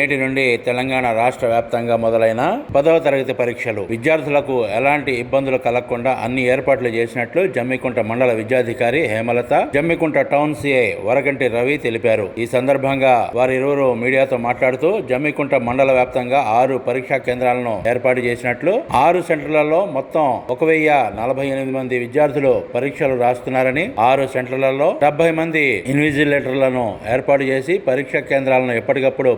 నేటి నుండి తెలంగాణ రాష్ట్ర వ్యాప్తంగా మొదలైన పదవ తరగతి పరీక్షలు. విద్యార్థులకు ఎలాంటి ఇబ్బందులు కలగకుండా అన్ని ఏర్పాట్లు చేసినట్లు జమ్మికుంట మండల విద్యాధికారి హేమలత జమ్మికుంట టౌన్ సిఐ వరగంటి రవి తెలిపారు. ఈ సందర్భంగా వారిరువురు మీడియాతో మాట్లాడుతూ జమ్మికుంట మండల వ్యాప్తంగా ఆరు పరీక్షా కేంద్రాలను ఏర్పాటు చేసినట్లు ఆరు సెంటర్లలో మొత్తం ఒక వెయ్యి నలభై ఎనిమిది మంది విద్యార్థులు పరీక్షలు రాస్తున్నారని ఆరు సెంటర్లలో డెబ్బై మంది ఇన్విజిలేటర్లను ఏర్పాటు చేసి పరీక్షా కేంద్రాలను ఎప్పటికప్పుడు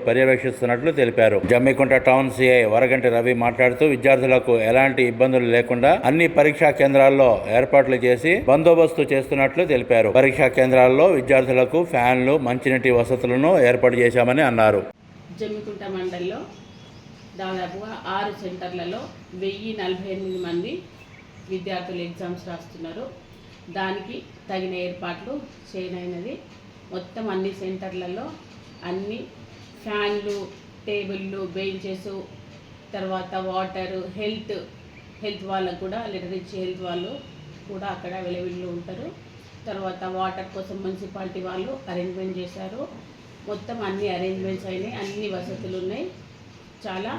పర్యవేక్షిస్తున్నట్లు తెలిపారు. జమ్మికుంట టౌన్ సిఐ వరగంటి రవి మాట్లాడుతూ విద్యార్థులకు ఎలాంటి ఇబ్బందులు లేకుండా అన్ని పరీక్షా కేంద్రాల్లో ఏర్పాట్లు చేసి బందోబస్తు చేస్తున్నట్లు తెలిపారు. పరీక్షా కేంద్రాల్లో విద్యార్థులకు ఫ్యాన్లు మంచినీటి వసతులను ఏర్పాటు చేశామని అన్నారు. జమ్మికుంట మండలిలో దాదాపుగా ఆరు సెంటర్లలో వెయ్యి నలభై ఎనిమిది మంది విద్యార్థులు ఎగ్జామ్స్ రాస్తున్నారు. దానికి తగిన ఏర్పాట్లు చేయనైనది. మొత్తం అన్ని సెంటర్లలో అన్ని ఫ్యాన్లు టేబుళ్ళు బెంచెస్ తర్వాత వాటర్ హెల్త్ హెల్త్ వాళ్ళకు కూడా లెటర్ ఇచ్చి హెల్త్ వాళ్ళు కూడా అక్కడ అవైలబుల్లో ఉంటారు. తర్వాత వాటర్ కోసం మున్సిపాలిటీ వాళ్ళు అరేంజ్మెంట్ చేశారు. మొత్తం అన్ని అరేంజ్మెంట్స్ అయినాయి అన్ని వసతులు ఉన్నాయి. చాలా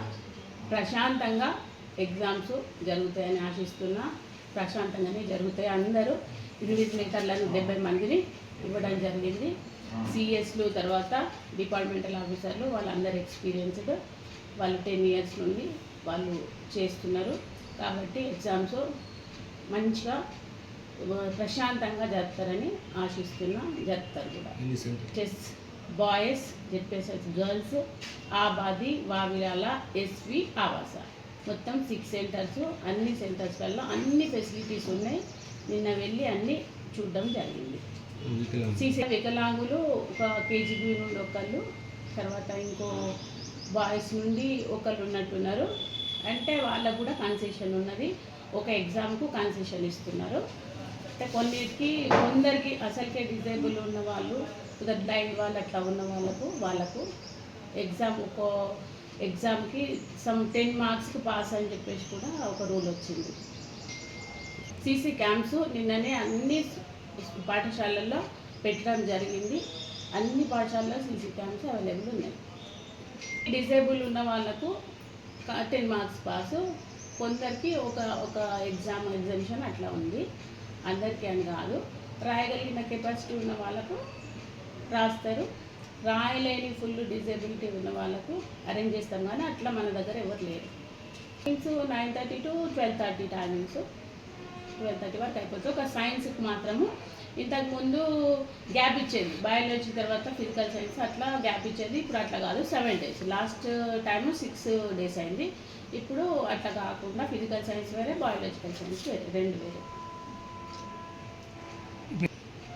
ప్రశాంతంగా ఎగ్జామ్స్ జరుగుతాయని ఆశిస్తున్నా. ప్రశాంతంగానే జరుగుతాయి అందరూ. ఇన్విజిలేటర్లను డెబ్బై మందిని ఇవ్వడం జరిగింది. సిఎస్లు తర్వాత డిపార్ట్మెంటల్ ఆఫీసర్లు వాళ్ళందరూ ఎక్స్పీరియన్స్డ్ వాళ్ళు టెన్ ఇయర్స్ నుండి వాళ్ళు చేస్తున్నారు. కాబట్టి ఎగ్జామ్స్ మంచిగా ప్రశాంతంగా జరుపుతారని ఆశిస్తున్నా జరుపుతారు కూడా. Chess boys ZPSS girls Abadi Vavilala SV ఆవాస. మొత్తం సిక్స్ సెంటర్స్ అన్ని సెంటర్స్లలో అన్ని ఫెసిలిటీస్ ఉన్నాయి. నిన్న వెళ్ళి అన్ని చూడడం జరిగింది. సీసీ వికలాంగులు ఒక కేజీబీ నుండి ఒకళ్ళు తర్వాత ఇంకో బాయ్స్ నుండి ఒకళ్ళు ఉన్నట్టున్నారు. అంటే వాళ్ళకు కూడా కన్సెషన్ ఉన్నది. ఒక ఎగ్జామ్కు కన్సెషన్ ఇస్తున్నారు. అంటే కొన్నిటికి కొందరికి అసలుకే డిజేబుల్ ఉన్న వాళ్ళు బ్లైండ్ వాళ్ళు అట్లా ఉన్న వాళ్ళకు వాళ్ళకు ఎగ్జామ్ ఒక ఎగ్జామ్కి సమ్ టెన్ మార్క్స్కి పాస్ అని చెప్పేసి కూడా ఒక రూల్ వచ్చింది. సీసీ క్యాంప్స్ నిన్ననే అన్ని పాఠశాలల్లో పెట్టడం జరిగింది. అన్ని పాఠశాలలో సీసీ క్యామ్స్ అవైలబుల్ ఉన్నాయి. డిసేబుల్ ఉన్న వాళ్ళకు టెన్ మార్క్స్ పాస్. కొందరికి ఒక ఒక ఎగ్జామ్ ఎగ్జామిషన్ అట్లా ఉంది. అందరికీ అని కాదు. రాయగలిగిన కెపాసిటీ ఉన్న వాళ్ళకు రాస్తారు. రాయలేని ఫుల్ డిజేబిలిటీ ఉన్న వాళ్ళకు అరేంజ్ చేస్తాం. కానీ అట్లా మన దగ్గర ఎవరు లేరు. Timings nine thirty to twelve thirty timings twelve thirty వరకు అయిపోతుంది. ఒక సైన్స్కి మాత్రము ఇంతకు ముందు గ్యాప్ ఇచ్చేది. బయాలజీ తర్వాత ఫిజికల్ సైన్స్ అట్లా గ్యాప్ ఇచ్చేది. ఇప్పుడు అట్లా కాదు. Seven days last time six days అయింది. ఇప్పుడు అట్లా కాకుండా ఫిజికల్ సైన్స్ వేరే బయాలజికల్ సైన్స్ వేరే. రెండు వేరే.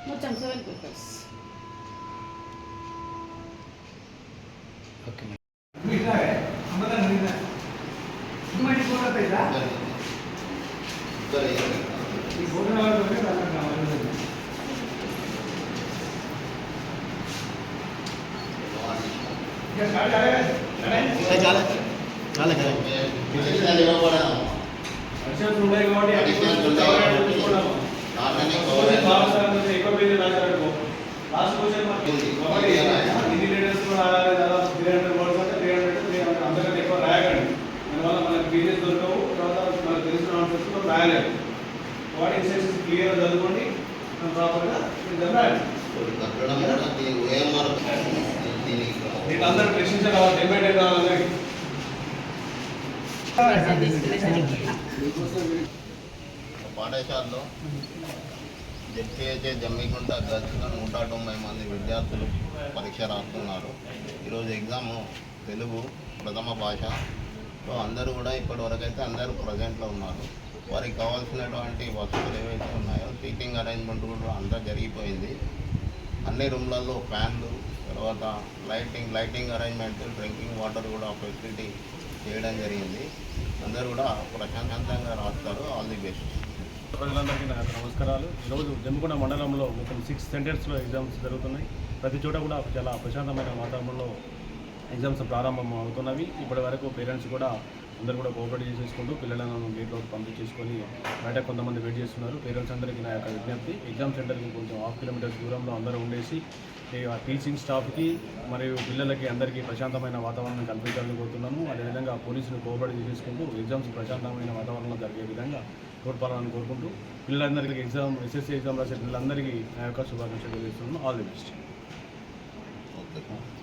మొత్తం సెవెన్ పేపర్స్ రాయలేదు వాటి ఇన్స్ట్రక్షన్స్ క్లియర్ చదువుకోండి ప్రాపర్గా రాయండి దీంట్లో అందరూ ప్రశ్నించే డిబేట్ కావాలి పాఠశాలలో జెడ్పీహెచ్ఏ జమ్మికుంట గర్ల్స్లో నూట తొంభై మంది విద్యార్థులు పరీక్ష రాస్తున్నారు. ఈరోజు ఎగ్జామ్ తెలుగు ప్రథమ భాష. సో అందరూ కూడా ఇప్పటివరకైతే అయితే అందరూ ప్రజెంట్లో ఉన్నారు. వారికి కావాల్సినటువంటి వసతులు ఏవైతే ఉన్నాయో సీటింగ్ అరేంజ్మెంట్ కూడా అంతా జరిగిపోయింది. అన్ని రూమ్లలో ఫ్యాన్లు తర్వాత lighting lighting arrangement drinking water కూడా ఫెసిలిటీ చేయడం జరిగింది. అందరూ కూడా ప్రశాంతంగా రాస్తారు. All the best. ప్రజలందరికీ నా నమస్కారాలు. ఈరోజు జమ్మికొండ మండలంలో మొత్తం సిక్స్ సెంటర్స్లో ఎగ్జామ్స్ జరుగుతున్నాయి. ప్రతి చోట కూడా చాలా ప్రశాంతమైన వాతావరణంలో ఎగ్జామ్స్ ప్రారంభం అవుతున్నవి. ఇప్పటి వరకు పేరెంట్స్ కూడా అందరూ కూడా కోఆపరేట్ చేసేసుకుంటూ పిల్లలను గేట్లోకి పంపించేసుకొని బయట కొంతమంది వెయిట్ చేస్తున్నారు. పేరెంట్స్ అందరికీ నా యొక్క విజ్ఞప్తి. ఎగ్జామ్ సెంటర్కి కొంచెం హాఫ్ కిలోమీటర్స్ దూరంలో అందరూ ఉండేసి టీచింగ్ స్టాఫ్కి మరియు పిల్లలకి అందరికీ ప్రశాంతమైన వాతావరణం కల్పించాలని కోరుతున్నాము. అదేవిధంగా పోలీసులు కోఆపరేట్ చేసుకుంటూ ఎగ్జామ్స్ ప్రశాంతమైన వాతావరణంలో జరిగే విధంగా తోడ్పడాలని కోరుకుంటూ పిల్లలందరికీ ఎగ్జామ్ ఎస్ఎస్సీ ఎగ్జామ్ రాసే పిల్లలందరికీ నా యొక్క శుభాకాంక్షలు తెలియజేస్తున్నాము all the best